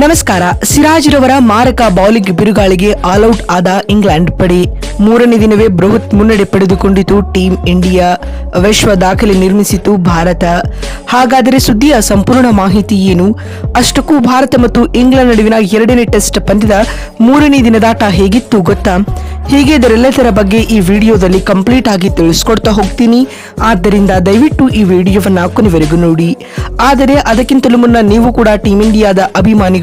ನಮಸ್ಕಾರ. ಸಿರಾಜ್ ರವರ ಮಾರಕ ಬೌಲಿಂಗ್ ಬಿರುಗಾಳಿಗೆ ಆಲ್ಔಟ್ ಆದ ಇಂಗ್ಲೆಂಡ್ ಪಡೆ. ಮೂರನೇ ದಿನವೇ ಬೃಹತ್ ಮುನ್ನಡೆ ಪಡೆದುಕೊಂಡಿತು ಟೀಂ ಇಂಡಿಯಾ. ವಿಶ್ವ ದಾಖಲೆ ನಿರ್ಮಿಸಿತು ಭಾರತ. ಹಾಗಾದರೆ ಸುದ್ದಿಯ ಸಂಪೂರ್ಣ ಮಾಹಿತಿ ಏನು? ಅಷ್ಟಕ್ಕೂ ಭಾರತ ಮತ್ತು ಇಂಗ್ಲೆಂಡ್ ನಡುವಿನ ಎರಡನೇ ಟೆಸ್ಟ್ ಪಂದ್ಯದ ಮೂರನೇ ದಿನದಾಟ ಹೇಗಿತ್ತು ಗೊತ್ತಾ? ಹೀಗೆ ಇದರೆಲ್ಲದರ ಬಗ್ಗೆ ಈ ವಿಡಿಯೋದಲ್ಲಿ ಕಂಪ್ಲೀಟ್ ಆಗಿ ತಿಳಿಸ್ಕೊಡ್ತಾ ಹೋಗ್ತೀನಿ. ಆದ್ದರಿಂದ ದಯವಿಟ್ಟು ಈ ವಿಡಿಯೋವನ್ನ ಕೊನೆವರೆಗೂ ನೋಡಿ. ಆದರೆ ಅದಕ್ಕಿಂತಲೂ ಮುನ್ನ ನೀವು ಕೂಡ ಟೀಂ ಇಂಡಿಯಾದ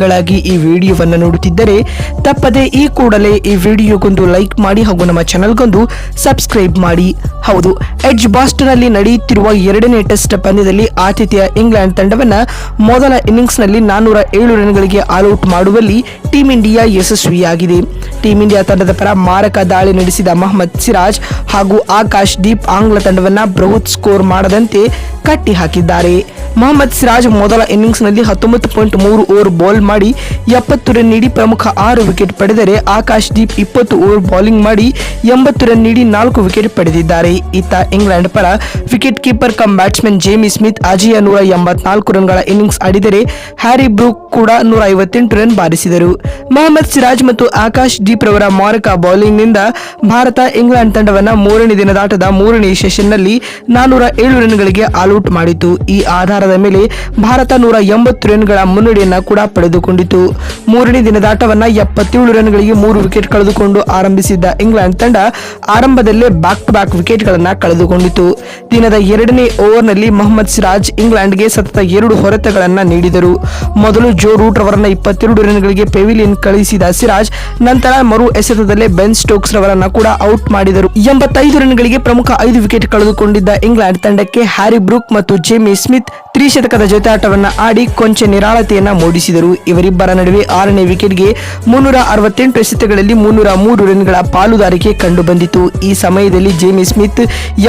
ಅಭಿಮಾನಿಗಳಾಗಿ ಈ ವಿಡಿಯೋವನ್ನ ನೋಡುತ್ತಿದ್ದರೆ ತಪ್ಪದೆ ಈ ಕೂಡಲೇ ಈ ವಿಡಿಯೋಗೊಂದು ಲೈಕ್ ಮಾಡಿ ಹಾಗೂ ನಮ್ಮ ಚಾನಲ್ಗೊಂದು ಸಬ್ಸ್ಕ್ರೈಬ್ ಮಾಡಿ. ಹೌದು, ಎಡ್ಜ್ ಬಾಸ್ಟನ್ ಅಲ್ಲಿ ನಡೆಯುತ್ತಿರುವ ಎರಡನೇ ಟೆಸ್ಟ್ ಪಂದ್ಯದಲ್ಲಿ ಆತಿಥ್ಯ ಇಂಗ್ಲೆಂಡ್ ತಂಡವನ್ನ ಮೊದಲ ಇನ್ನಿಂಗ್ಸ್ನಲ್ಲಿ ನಾನ್ನೂರ ಏಳು ರನ್ಗಳಿಗೆ ಆಲ್ಔಟ್ ಮಾಡುವಲ್ಲಿ ಟೀಂ ಇಂಡಿಯಾ ಯಶಸ್ವಿಯಾಗಿದೆ. ಟೀಂ ಇಂಡಿಯಾ ತಂಡದ ಪರ ಮಾರಕ ದಾಳಿ ನಡೆಸಿದ ಮೊಹಮ್ಮದ್ ಸಿರಾಜ್ ಹಾಗೂ ಆಕಾಶ್ ದೀಪ್ ಆಂಗ್ಲ ತಂಡವನ್ನ ಬೃಹತ್ ಸ್ಕೋರ್ ಮಾಡದಂತೆ ಕಟ್ಟಿ ಹಾಕಿದ್ದಾರೆ. ಮೊಹಮ್ಮದ್ ಸಿರಾಜ್ ಮೊದಲ ಇನ್ನಿಂಗ್ಸ್ನಲ್ಲಿ ಹತ್ತೊಂಬತ್ತು ಪಾಯಿಂಟ್ ಮೂರು ಓವರ್ ಬೌಲ್ ಮಾಡಿ ಎಪ್ಪತ್ತು ರನ್ ನೀಡಿ ಪ್ರಮುಖ ಆರು ವಿಕೆಟ್ ಪಡೆದರೆ ಆಕಾಶ್ ದೀಪ್ ಇಪ್ಪತ್ತು ಓವರ್ ಬೌಲಿಂಗ್ ಮಾಡಿ ಎಂಬತ್ತು ರನ್ ನೀಡಿ ನಾಲ್ಕು ವಿಕೆಟ್ ಪಡೆದಿದ್ದಾರೆ. ಇತ್ತ ಇಂಗ್ಲೆಂಡ್ ಪರ wicket keeper cum batsman Jamie Smith Ajay ನೂರ ಎಂಬತ್ನಾಲ್ಕು ರನ್ಗಳ ಇನ್ನಿಂಗ್ಸ್ ಆಡಿದರೆ ಹ್ಯಾರಿ ಬ್ರೂಕ್ ಕೂಡ ನೂರ ಐವತ್ತೆಂಟು ರನ್ ಬಾರಿಸಿದರು. ಮೊಹಮ್ಮದ್ ಸಿರಾಜ್ ಮತ್ತು ಆಕಾಶ್ ದೀಪ್ ರವರ ಮಾರಕ ಬೌಲಿಂಗ್ನಿಂದ ಭಾರತ, ಇಂಗ್ಲೆಂಡ್ ತಂಡವನ್ನು ಮೂರನೇ ದಿನದಾಟದ ಮೂರನೇ ಸೆಷನ್ನಲ್ಲಿ ನಾನೂರ ಏಳು ರನ್ಗಳಿಗೆ ಆಲ್ಔಟ್ ಮಾಡಿತು. ಈ ಆಧಾರದ ಮೇಲೆ ಭಾರತ ನೂರ ಎಂಬತ್ತು ರನ್ಗಳ ಮುನ್ನಡೆಯನ್ನ ಕೂಡ ಪಡೆದುಕೊಂಡಿತು. ಮೂರನೇ ದಿನದಾಟವನ್ನ ಎಪ್ಪತ್ತೇಳು ರನ್ಗಳಿಗೆ ಮೂರು ವಿಕೆಟ್ ಕಳೆದುಕೊಂಡು ಆರಂಭಿಸಿದ್ದ ಇಂಗ್ಲೆಂಡ್ ತಂಡ ಆರಂಭದಲ್ಲೇ ಬ್ಯಾಕ್ ಟು ಬ್ಯಾಕ್ ವಿಕೆಟ್ಗಳನ್ನು ಕಳೆದುಕೊಂಡಿತು. ದಿನದ ಎರಡನೇ ಓವರ್ನಲ್ಲಿ ಮೊಹಮ್ಮದ್ ಸಿರಾಜ್ ಇಂಗ್ಲೆಂಡ್ಗೆ ಸತತ ಎರಡು ಹೊರತಗಳನ್ನು ನೀಡಿದರು. ಮೊದಲು ಜೋ ರೂಟ್ ಅವರನ್ನು ಇಪ್ಪತ್ತೆರಡು ರನ್ಗಳಿಗೆ ಪೆವಿಲಿಯನ್ ಕಳಿಸಿದ ಸಿರಾಜ್, ನಂತರ ಮರು ಎಸೆತದಲ್ಲೇ ಬೆನ್ ಸ್ಟೋಕ್ಸ್ ರವರನ್ನ ಕೂಡ ಔಟ್ ಮಾಡಿದರು. ಎಂಬತ್ತೈದು ರನ್ಗಳಿಗೆ ಪ್ರಮುಖ ಐದು ವಿಕೆಟ್ ಕಳೆದುಕೊಂಡಿದ್ದ ಇಂಗ್ಲೆಂಡ್ ತಂಡಕ್ಕೆ ಹ್ಯಾರಿ ಬ್ರೂಕ್ ಮತ್ತು ಜೇಮಿ ಸ್ಮಿತ್ ತ್ರಿಶತಕದ ಜೊತೆಯಾಟವನ್ನ ಆಡಿ ಕೊಂಚ ನಿರಾಳತೆಯನ್ನ ಮೂಡಿಸಿದರು. ಇವರಿಬ್ಬರ ನಡುವೆ ಆರನೇ ವಿಕೆಟ್ಗೆ ಮುನ್ನೂರ ಅರವತ್ತೆಂಟು ಎಸೆತಗಳಲ್ಲಿ ಮುನ್ನೂರ ಮೂರು ರನ್ಗಳ ಪಾಲುದಾರಿಕೆ ಕಂಡುಬಂದಿತು. ಈ ಸಮಯದಲ್ಲಿ ಜೇಮಿ ಸ್ಮಿತ್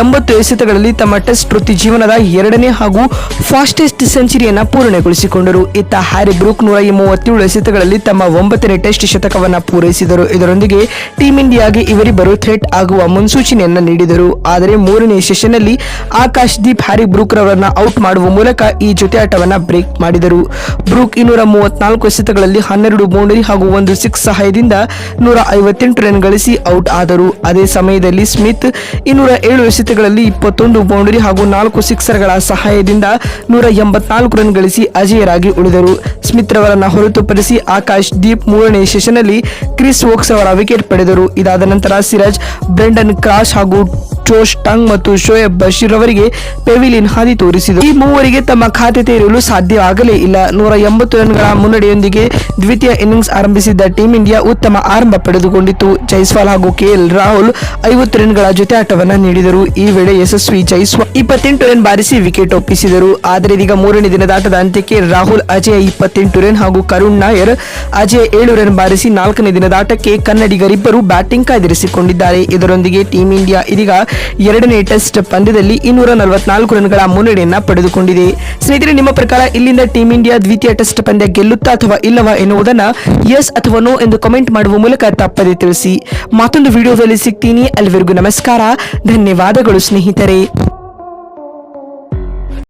ಎಂಬತ್ತು ಎಸೆತಗಳಲ್ಲಿ ತಮ್ಮ ಟೆಸ್ಟ್ ವೃತ್ತಿ ಜೀವನದ ಎರಡನೇ ಹಾಗೂ ಫಾಸ್ಟೆಸ್ಟ್ ಸೆಂಚುರಿಯನ್ನ ಪೂರ್ಣಗೊಳಿಸಿಕೊಂಡರು. ಇತ್ತ ಹ್ಯಾರಿ ಬ್ರೂಕ್ ನೂರ ಮೂವತ್ತೇಳು ಎಸೆತಗಳಲ್ಲಿ ತಮ್ಮ ಒಂಬತ್ತನೇ ಟೆಸ್ಟ್ ಶತಕವನ್ನ ಪೂರೈಸಿದರು. ಇದರೊಂದಿಗೆ ಟೀಂ ಇಂಡಿಯಾಗೆ ಇವರಿಬ್ಬರು ಥ್ರೆಟ್ ಆಗುವ ಮುನ್ಸೂಚನೆಯನ್ನ ನೀಡಿದರು. ಆದರೆ ಮೂರನೇ ಸೆಷನ್ನಲ್ಲಿ ಆಕಾಶ್ ದೀಪ್, ಹ್ಯಾರಿ ಬ್ರೂಕ್ ರವರನ್ನ ಔಟ್ ಮಾಡುವ ಮೂಲಕ ಈ ಜೊತೆಯಾಟವನ್ನ ಬ್ರೇಕ್ ಮಾಡಿದರು. ಬ್ರೂಕ್ ಇನ್ನೂರ ಮೂವತ್ನಾಲ್ಕು ಎಸೆತಗಳಲ್ಲಿ ಹನ್ನೆರಡು ಬೌಂಡರಿ ಹಾಗೂ ಒಂದು ಸಿಕ್ಸ್ ಸಹಾಯದಿಂದ ನೂರ ಐವತ್ತೆಂಟು ರನ್ ಗಳಿಸಿ ಔಟ್ ಆದರು. ಅದೇ ಸಮಯದಲ್ಲಿ ಸ್ಮಿತ್ ಇನ್ನೂರ ಏಳು ಎಸೆತಗಳಲ್ಲಿ ಇಪ್ಪತ್ತೊಂದು ಬೌಂಡರಿ ಹಾಗೂ ನಾಲ್ಕು ಸಿಕ್ಸರ್ಗಳ ಸಹಾಯದಿಂದ ನೂರ ಎಂಬತ್ನಾಲ್ಕು ರನ್ ಗಳಿಸಿ ಅಜೇಯರಾಗಿ ಉಳಿದರು. ಸ್ಮಿತ್ ರವರನ್ನ ಹೊರತುಪಡಿಸಿ ಆಕಾಶ್ ದೀಪ್ ಮೂರನೇ ಸೆಷನ್ನಲ್ಲಿ ಕ್ರಿಸ್ ವೋಕ್ಸ್ ಅವರ ವಿಕೆಟ್ ಪಡೆದರು. ಇದಾದ ನಂತರ ಸಿರಾಜ್ ಬ್ರೆಂಡನ್ ಕ್ರಾಶ್ ಹಾಗೂ ಜೋಶ್ ಟಂಗ್ ಮತ್ತು ಶೋಯಬ್ ಬಶೀರ್ ಅವರಿಗೆ ಪೆವಿಲಿಯನ್ ಹಾದಿ ತೋರಿಸಿದರು. ಈ ಮೂವರಿಗೆ ತಮ್ಮ ಖಾತೆ ತೆರೆಯಲು ಸಾಧ್ಯವಾಗಲೇ ಇಲ್ಲ. ನೂರ ಎಂಬತ್ತು ರನ್ಗಳ ಮುನ್ನಡೆಯೊಂದಿಗೆ ದ್ವಿತೀಯ ಇನ್ನಿಂಗ್ಸ್ ಆರಂಭಿಸಿದ್ದ ಟೀಂ ಇಂಡಿಯಾ ಉತ್ತಮ ಆರಂಭ ಪಡೆದುಕೊಂಡಿತು ಜೈಸ್ವಾಲ್ ಹಾಗೂ ಕೆಎಲ್ ರಾಹುಲ್ ಐವತ್ತು ರನ್ಗಳ ಜೊತೆ ಆಟವನ್ನು ನೀಡಿದರು. ಈ ವೇಳೆ ಯಶಸ್ವಿ ಜೈಸ್ವಾಲ್ ಇಪ್ಪತ್ತೆಂಟು ರನ್ ಬಾರಿಸಿ ವಿಕೆಟ್ ಒಪ್ಪಿಸಿದರು. ಆದರೆ ಇದೀಗ ಮೂರನೇ ದಿನದಾಟದ ಅಂತ್ಯಕ್ಕೆ ರಾಹುಲ್ ಅಜಯ್ ಇಪ್ಪತ್ತೆಂಟು ರನ್ ಹಾಗೂ ಕರುಣ್ ನಾಯರ್ ಅಜಯ್ ಏಳು ರನ್ ಬಾರಿಸಿ ನಾಲ್ಕನೇ ದಿನದಾಟಕ್ಕೆ ಕನ್ನಡಿಗರಿಬ್ಬರು ಬ್ಯಾಟಿಂಗ್ ಕಾಯ್ದಿರಿಸಿಕೊಂಡಿದ್ದಾರೆ. ಇದರೊಂದಿಗೆ ಟೀಂ ಇಂಡಿಯಾ ಇದೀಗ ಎರಡನೇ ಟೆಸ್ಟ್ ಪಂದ್ಯದಲ್ಲಿ ಇನ್ನೂರ ನಲವತ್ನಾಲ್ಕು ರನ್ಗಳ ಮುನ್ನಡೆಯನ್ನ ಪಡೆದುಕೊಂಡಿದೆ. ಸ್ನೇಹಿತರೆ, ನಿಮ್ಮ ಪ್ರಕಾರ ಇಲ್ಲಿಂದ ಟೀಂ ಇಂಡಿಯಾ ದ್ವಿತೀಯ ಟೆಸ್ಟ್ ಪಂದ್ಯ ಗೆಲ್ಲುತ್ತಾ ಅಥವಾ ಇಲ್ಲವಾ ಎನ್ನುವುದನ್ನು ಎಸ್ ಅಥವಾ ನೋ ಎಂದು ಕಮೆಂಟ್ ಮಾಡುವ ಮೂಲಕ ತಪ್ಪದೆ ತಿಳಿಸಿ. ಮತ್ತೊಂದು ವಿಡಿಯೋದಲ್ಲಿ ಸಿಗ್ತೀನಿ. ಅಲ್ಲಿವರೆಗೂ ನಮಸ್ಕಾರ. ಧನ್ಯವಾದಗಳು ಸ್ನೇಹಿತರೆ.